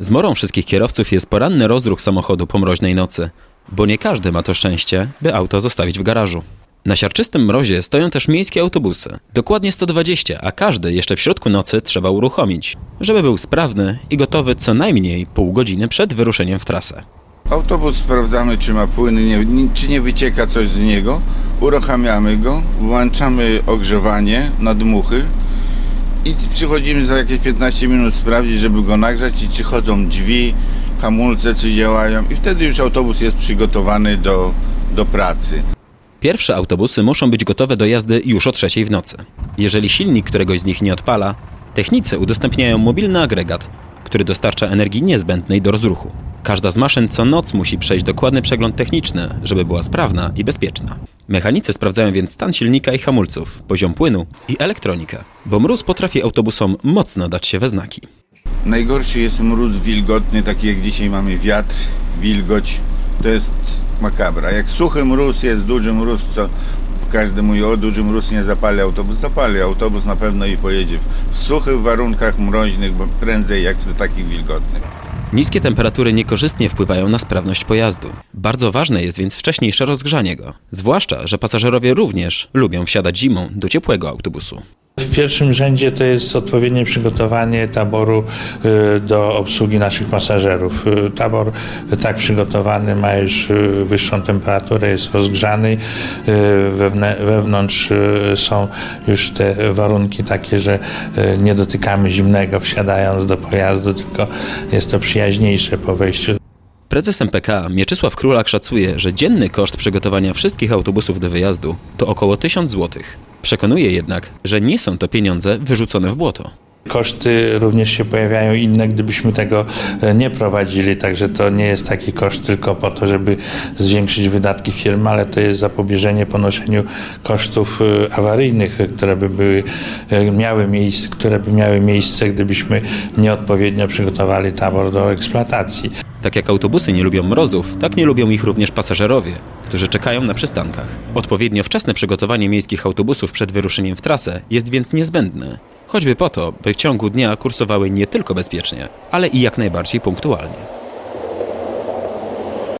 Zmorą wszystkich kierowców jest poranny rozruch samochodu po mroźnej nocy, bo nie każdy ma to szczęście, by auto zostawić w garażu. Na siarczystym mrozie stoją też miejskie autobusy. Dokładnie 120, a każdy jeszcze w środku nocy trzeba uruchomić, żeby był sprawny i gotowy co najmniej pół godziny przed wyruszeniem w trasę. Autobus sprawdzamy, czy ma płyn, nie, czy nie wycieka coś z niego. Uruchamiamy go, włączamy ogrzewanie, nadmuchy i przychodzimy za jakieś 15 minut sprawdzić, żeby go nagrzać i czy chodzą drzwi, hamulce, czy działają. I wtedy już autobus jest przygotowany do, do pracy. Pierwsze autobusy muszą być gotowe do jazdy już o trzeciej w nocy. Jeżeli silnik któregoś z nich nie odpala, technicy udostępniają mobilny agregat, który dostarcza energii niezbędnej do rozruchu. Każda z maszyn co noc musi przejść dokładny przegląd techniczny, żeby była sprawna i bezpieczna. Mechanicy sprawdzają więc stan silnika i hamulców, poziom płynu i elektronikę, bo mróz potrafi autobusom mocno dać się we znaki. Najgorszy jest mróz wilgotny, taki jak dzisiaj mamy wiatr, wilgoć. To jest makabra. Jak suchy mróz jest, duży mróz, co każdy mówi, o duży mróz nie zapali autobus. Zapali autobus na pewno i pojedzie w- suchych warunkach mroźnych, bo prędzej jak w takich wilgotnych. Niskie temperatury niekorzystnie wpływają na sprawność pojazdu. Bardzo ważne jest więc wcześniejsze rozgrzanie go. Zwłaszcza, że pasażerowie również lubią wsiadać zimą do ciepłego autobusu. Pierwszym rzędzie to jest odpowiednie przygotowanie taboru y, do obsługi naszych pasażerów. Y, Tabor y, tak przygotowany ma już wyższą temperaturę, jest rozgrzany. Wewnątrz są już te warunki takie, że nie dotykamy zimnego wsiadając do pojazdu, tylko jest to przyjaźniejsze po wejściu Prezes MPK Mieczysław Królak szacuje, że dzienny koszt przygotowania wszystkich autobusów do wyjazdu to około 1000 zł. Przekonuje jednak, że nie są to pieniądze wyrzucone w błoto. Koszty również się pojawiają inne, gdybyśmy tego e, nie prowadzili, także to nie jest taki koszt tylko po to, żeby zwiększyć wydatki firmy, ale to jest zapobieżenie ponoszeniu kosztów e, awaryjnych, które by były, e, miały miejsce, które by miały miejsce, gdybyśmy nieodpowiednio przygotowali tabor do eksploatacji. Tak jak autobusy nie lubią mrozów, tak nie lubią ich również pasażerowie, którzy czekają na przystankach. Odpowiednio wczesne przygotowanie miejskich autobusów przed wyruszeniem w trasę jest więc niezbędne. Choćby po to, by w ciągu dnia kursowały nie tylko bezpiecznie, ale i jak najbardziej punktualnie.